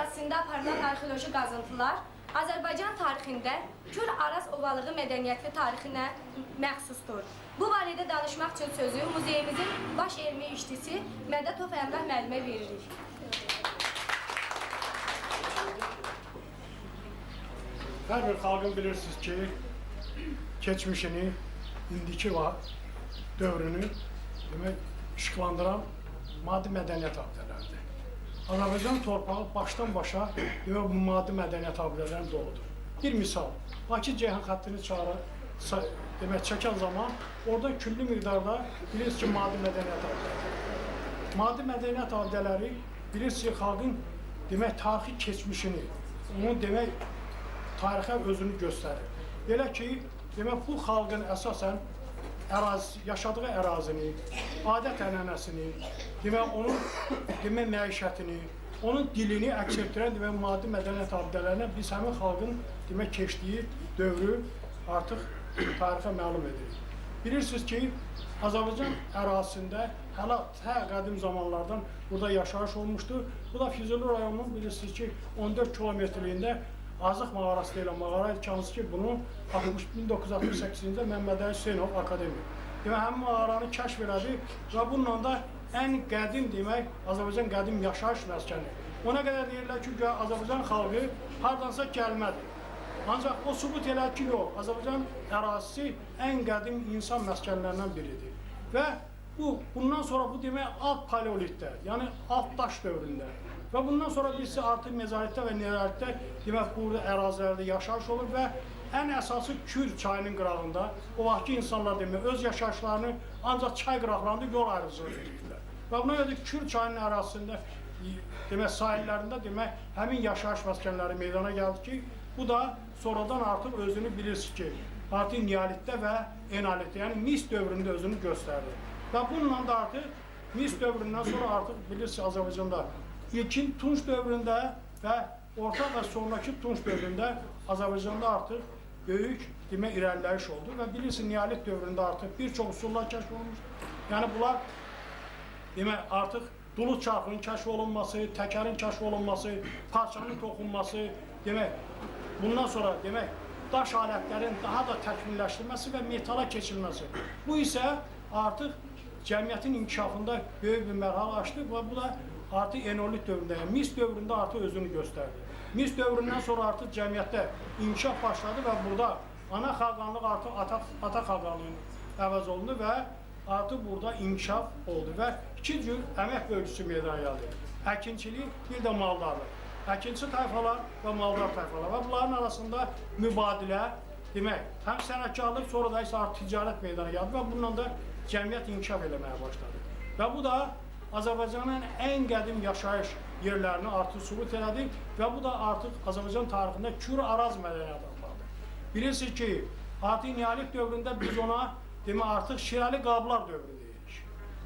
ərazisində aparılan arxeoloji qazıntılar Azərbaycan tarixində Kür Araz ovalığı mədəniyyəti tarixinə məxsusdur. Bu barədə danışmaq üçün sözü muzeyimizin baş elmi işçisi Mədətov Əmrah müəllimə veririk. Hər bir xalqın bilirsiniz ki, keçmişini, indiki var dövrünü demək işıqlandıran maddi mədəniyyət abidələridir. Azərbaycan torpağı başdan başa demək maddi mədəniyyət abidələrinin doludur. Bir misal, Bakı Ceyhan xəttini çağırır, demək çəkən zaman orada küllü miqdarda bilirsiniz ki, maddi mədəniyyət abidələri. Maddi mədəniyyət abidələri bilirsiniz ki, xalqın demək tarixi keçmişini, onun demək tarixə özünü göstərir. Elə ki, demək bu xalqın əsasən ərazi, yaşadığı ərazini, adət-ənənəsini, demək onun demək məişətini, onun dilini əks etdirən demək maddi mədəniyyət abidələrinə biz həmin xalqın demək keçdiyi dövrü artıq tarixə məlum edirik. Bilirsiniz ki, Azərbaycan ərazisində hələ tə qədim zamanlardan burada yaşayış olmuşdur. Bu da Füzuli rayonunun bilirsiniz ki, 14 kilometrliyində Azıq mağarası deyilən mağara idi ki, bunu 60 1968-ci Məmməd Əli Hüseynov Akademiya. Demək, həmin mağaranı kəşf elədi və bununla da ən qədim demək Azərbaycan qədim yaşayış məskəni. Ona qədər deyirlər ki, Azərbaycan xalqı hardansa gəlmədir. Ancaq o sübut elədi ki, yox, Azərbaycan ərazisi ən qədim insan məskənlərindən biridir. Və bu bundan sonra bu demək alt paleolitdə, yəni alt daş dövründə və bundan sonra biz artıq mezolitdə və neolitdə demək burada ərazilərdə yaşayış olur və ən əsası Kür çayının qırağında o vaxtki insanlar demək öz yaşayışlarını ancaq çay qıraqlarında yol ayrıcılığı edirdilər. Və buna görə Kür çayının ərazisində demək sahillərində demək həmin yaşayış məskənləri meydana gəldi ki, bu da sonradan artıq özünü bilirsiniz ki, artıq neolitdə və enolitdə, yəni mis dövründə özünü göstərdi. Və bununla da artıq mis dövründən sonra artıq bilirsiniz Azərbaycanda ilkin Tunç dövründə və orta və sonraki Tunç dövründə Azərbaycanda artıq böyük demə irəliləyiş oldu və bilirsiniz neolit dövründə artıq bir çox üsullar kəşf olunmuş. Yəni bunlar demək artıq dulu çarxının kəşf olunması, təkərin kəşf olunması, parçanın toxunması, demək bundan sonra demək daş alətlərin daha da təkmilləşdirilməsi və metala keçirilməsi. Bu isə artıq cəmiyyətin inkişafında böyük bir mərhələ açdı və bu da artıq enolit dövründə, yəni mis dövründə artıq özünü göstərdi. Mis dövründən sonra artıq cəmiyyətdə inkişaf başladı və burada ana xaqanlıq artıq ata, ata xaqanlığının əvəz olundu və artıq burada inkişaf oldu və iki cür əmək bölgüsü meydana gəldi. Əkinçilik, bir də maldarlıq. Əkinçi tayfalar və maldar tayfalar və bunların arasında mübadilə, demək, həm sənətkarlıq, sonra da isə artıq ticarət meydana gəldi və bununla da cəmiyyət inkişaf eləməyə başladı. Və bu da Azərbaycanın ən qədim yaşayış yerlərini artıq sübut elədi və bu da artıq Azərbaycan tarixində Kür Araz mədəniyyəti adlanır. Bilirsiniz ki, artıq neolit dövründə biz ona demə artıq şirəli qablar dövrü deyirik.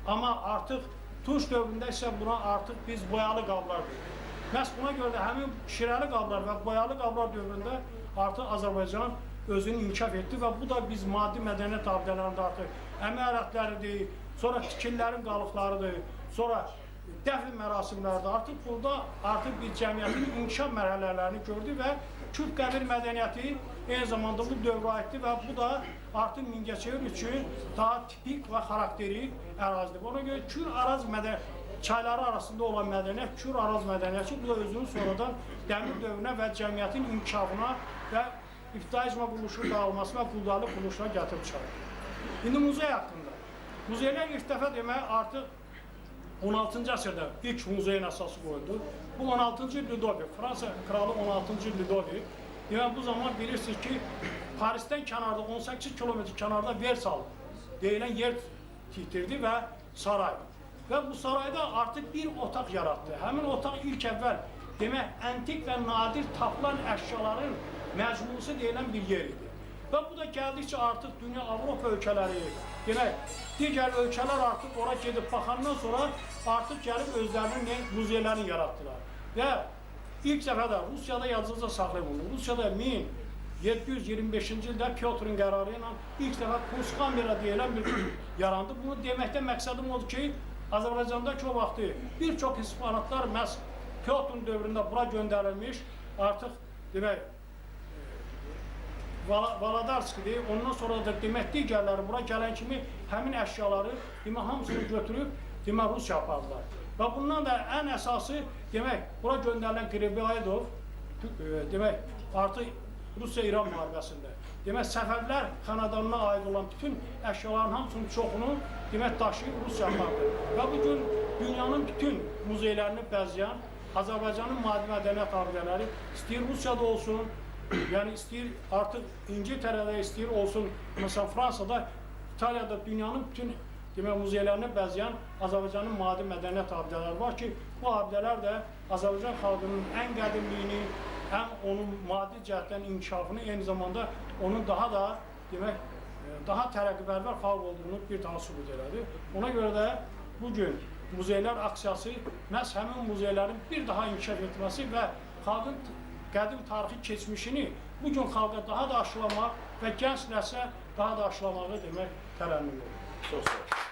Amma artıq Tunç dövründə isə buna artıq biz boyalı qablar deyirik. Məhz buna görə də həmin şirəli qablar və boyalı qablar dövründə artıq Azərbaycan özünü inkişaf etdi və bu da biz maddi mədəniyyət abidələrində artıq əmək alətləridir, sonra tikililərin qalıqlarıdır, sonra dəfn mərasimlərdə artıq burada artıq bir cəmiyyətin inkişaf mərhələlərini gördü və Kürd qəbir mədəniyyəti eyni zamanda bu dövrə aiddir və bu da artıq Mingəçevir üçün daha tipik və xarakterik ərazidir. Ona görə Kür Araz mədəniyyəti çayları arasında olan mədəniyyət Kür Araz mədəniyyəti bu da özünün sonradan dəmir dövrünə və cəmiyyətin inkişafına və İftihacma quruluşunun dağılmasına quldarlıq quruluşuna gətirib çıxarır. İndi muzey haqqında. Muzeylər ilk dəfə demək artıq 16-cı əsrdə ilk muzeyin əsası qoyuldu. Bu 16-cı Ludovik, Fransa kralı 16-cı Ludovik. Yəni bu zaman bilirsiniz ki, Parisdən kənarda 18 kilometr kənarda Versal deyilən yer tikdirdi və saray. Və bu sarayda artıq bir otaq yaratdı. Həmin otaq ilk əvvəl demək antik və nadir tapılan əşyaların məcmusu deyilən bir yer idi. Və bu da gəldikcə artıq dünya Avropa ölkələri, demək, digər ölkələr artıq ora gedib baxandan sonra artıq gəlib özlərinin muzeylərini yaratdılar. Və ilk dəfə də Rusiyada yazıcı saxlayıb bunu. Rusiyada 1725-ci ildə Pyotrun qərarı ilə ilk dəfə Kunstkamera deyilən bir yarandı. Bunu deməkdə məqsədim odur ki, Azərbaycanda ki o vaxtı bir çox eksponatlar məhz Pyotrun dövründə bura göndərilmiş artıq demək Vala- Valadarskidir. Ondan sonra da demək digərləri bura gələn kimi həmin əşyaları demək hamısını götürüb demək Rusiya apardılar. Və bundan da ən əsası demək bura göndərilən Qriboyedov e, demək artıq Rusiya-İran müharibəsində demək Səfəvilər xanədanına aid olan bütün əşyaların hamısının çoxunu demək daşıyıb Rusiya apardı. Və bu gün dünyanın bütün muzeylərini bəzəyən Azərbaycanın maddi mədəniyyət abidələri istəyir Rusiyada olsun, yəni istəyir artıq İngiltərədə istəyir olsun, məsələn Fransada, İtaliyada dünyanın bütün demək muzeylərini bəzəyən Azərbaycanın maddi mədəniyyət abidələri var ki, bu abidələr də Azərbaycan xalqının ən qədimliyini, həm onun maddi cəhətdən inkişafını, eyni zamanda onun daha da demək e, daha tərəqqibərvər xalq olduğunu bir daha sübut elədi. Ona görə də bu gün muzeylər aksiyası məhz həmin muzeylərin bir daha inkişaf etməsi və xalqın qədim tarixi keçmişini bu gün xalqa daha da aşılamaq və gənc nəslə daha da aşılamağı demək tərənnüm olur. Çox sağ ol.